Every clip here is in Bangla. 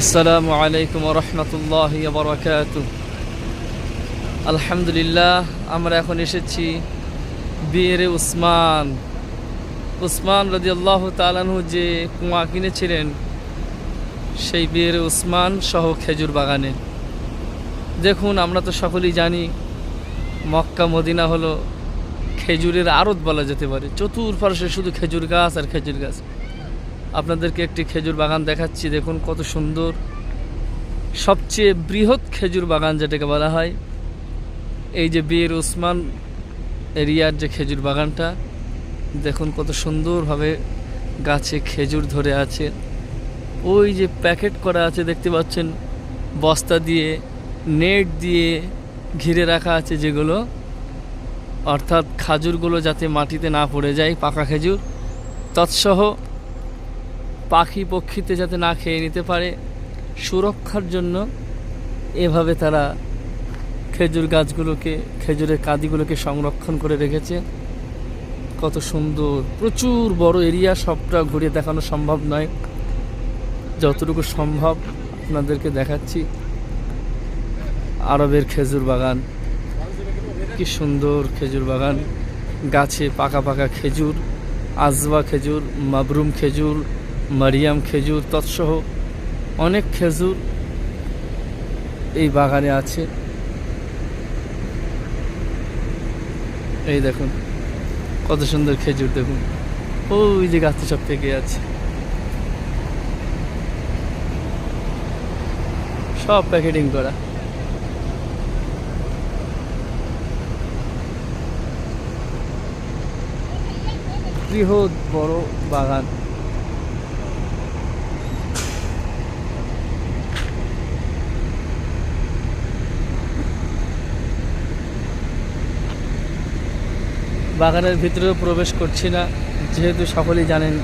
আসসালামু আলাইকুম রহমতুল্লাহ বরকাত আলহামদুলিল্লাহ, আমরা এখন এসেছি বিয়েরে উসমান। উসমান রদি আল্লাহ তালানহু যে কুয়া কিনেছিলেন, সেই বিয়ের উসমান সহ খেজুর বাগানে। দেখুন, আমরা তো সকলেই জানি, মক্কা, মদিনা হলো খেজুরের আড়ত বলা যেতে পারে। চতুর্পার্শ্বে শুধু খেজুর গাছ আর খেজুর গাছ। আপনাদেরকে একটি খেজুর বাগান দেখাচ্ছি। দেখুন কত সুন্দর। সবচেয়ে বৃহৎ খেজুর বাগান যেটাকে বলা হয়। এই যে বীর উসমান এরিয়ার যে খেজুর বাগানটা, দেখুন কত সুন্দরভাবে গাছে খেজুর ধরে আছে। ওই যে প্যাকেট করা আছে, দেখতে পাচ্ছেন? বস্তা দিয়ে, নেট দিয়ে ঘিরে রাখা আছে যেগুলো। অর্থাৎ খাজুরগুলো যাতে মাটিতে না পড়ে যায়, পাকা খেজুর। তৎসহ পাখি পক্ষীতে যাতে না খেয়ে নিতে পারে, সুরক্ষার জন্য এভাবে তারা খেজুর গাছগুলোকে, খেজুরের কাদিগুলোকে সংরক্ষণ করে রেখেছে। কত সুন্দর, প্রচুর বড় এরিয়া, সবটা ঘুরে দেখানো সম্ভব নয়। যতটুকু সম্ভব আপনাদেরকে দেখাচ্ছি। আরবের খেজুর বাগান, কি সুন্দর খেজুর বাগান। গাছে পাকা পাকা খেজুর, আজবা খেজুর, মাবরুম খেজুর মারিয়াম খেজুর তৎসহ অনেক খেজুর এই বাগানে আছে। এই দেখুন, কত সুন্দর খেজুর, দেখুন। ওই যে গাছটি সব থেকে আছে। সব প্যাকেটিং করা। বৃহৎ বড় বাগান। বাগানের ভিতরেও প্রবেশ করছি না। যেহেতু সকলেই জানেন,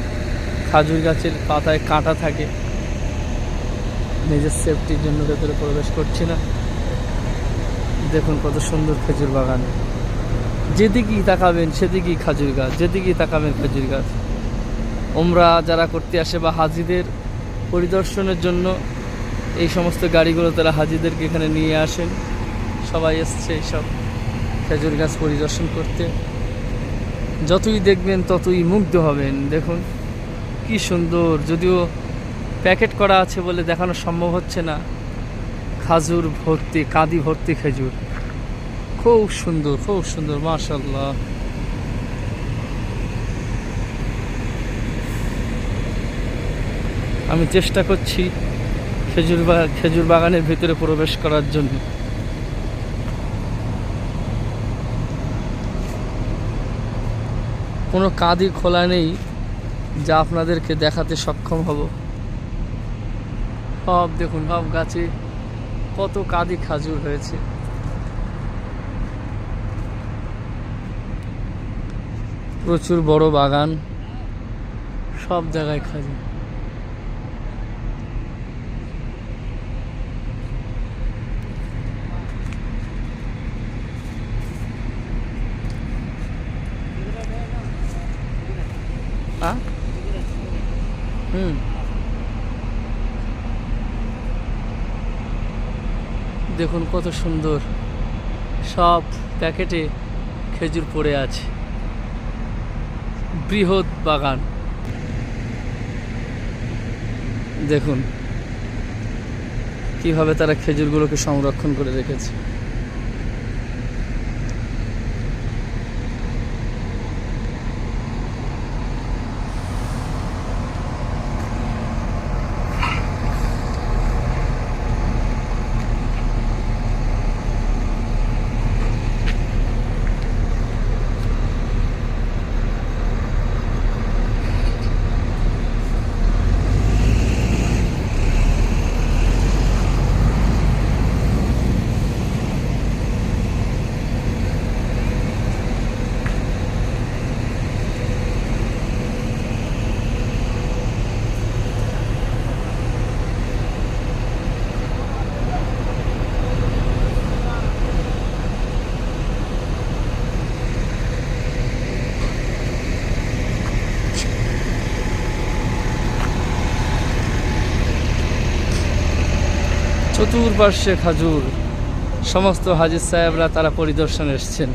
খাজুর গাছের পাতায় কাঁটা থাকে। নিজের সেফটির জন্য ভেতরে প্রবেশ করছি না। দেখুন কত সুন্দর খেজুর বাগান। যেদিকেই তাকাবেন, সেদিকেই খাজুর গাছ, যেদিকেই তাকাবেন খেজুর গাছ। ওমরা যারা করতে আসে বা হাজিদের পরিদর্শনের জন্য, এই সমস্ত গাড়িগুলো তারা হাজিদেরকে এখানে নিয়ে আসেন। সবাই এসছে এইসব খেজুর গাছ পরিদর্শন করতে। যতই দেখবেন, ততই মুগ্ধ হবেন। দেখুন, কি সুন্দর। যদিও প্যাকেট করা আছে বলে দেখানো সম্ভব হচ্ছে না। খাজুর ভর্তি, কাদি ভর্তি খেজুর। খুব সুন্দর খুব সুন্দর মাশাল্লাহ আমি চেষ্টা করছি খেজুর বা, খেজুর বাগানের ভিতরে প্রবেশ করার জন্য। কোনো কাঁদি খোলা নেই যা আপনাদেরকে দেখাতে সক্ষম হব। সব দেখুন, সব গাছে কত কাঁদি খাজুর হয়েছে। প্রচুর বড় বাগান, সব জায়গায় খাজুর। আ? হুম দেখুন কত সুন্দর। সব প্যাকেটে খেজুর পড়ে আছে। বৃহৎ বাগান। দেখুন, কীভাবে তারা খেজুরগুলোকে সংরক্ষণ করে রেখেছে। চতুর্পার্শ্বে খাজুর সমস্ত হাজির সাহেবরা তারা পরিদর্শনে এসছেন।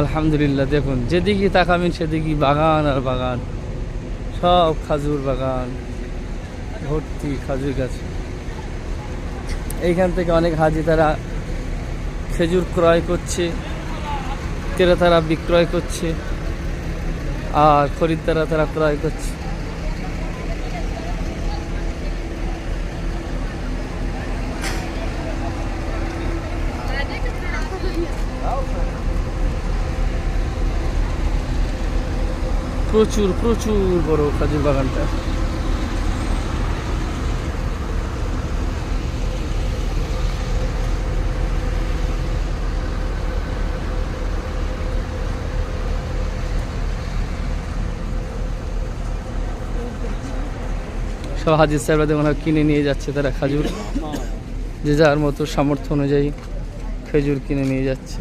আলহামদুলিল্লাহ, দেখুন যেদিকে তাকাবেন সেদিকে বাগান আর বাগান। সব খাজুর বাগান, ভর্তি খাজুর গাছ। এইখান থেকে অনেক হাজি তারা খেজুর ক্রয় করছে, ক্রেতারা বিক্রয় করছে, আর খরিদ্দারা তারা ক্রয় করছে। প্রচুর প্রচুর বড় খাজুর বাগানটা। সব হাজির সাহেবরা দেখুন কিনে নিয়ে যাচ্ছে, তারা খাজুর। যে যার মতো সামর্থ্য অনুযায়ী খেজুর কিনে নিয়ে যাচ্ছে।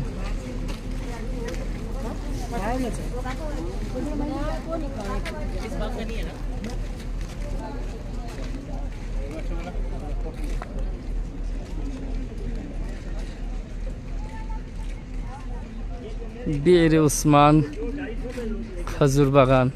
বিয়ের উসমান খাজুর বাগান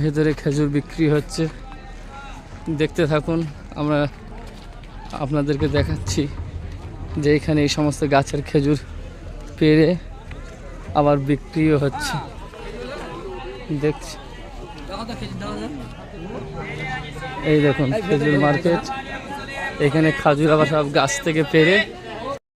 ভেতরে খেজুর বিক্রি হচ্ছে। দেখতে থাকুন, আমরা আপনাদেরকে দেখাচ্ছি যে এখানে এই সমস্ত গাছের খেজুর পেরে আবার বিক্রিও হচ্ছে। দেখছি। এই দেখুন, খেজুর মার্কেট। এখানে খাজুর আবার সব গাছ থেকে পেরে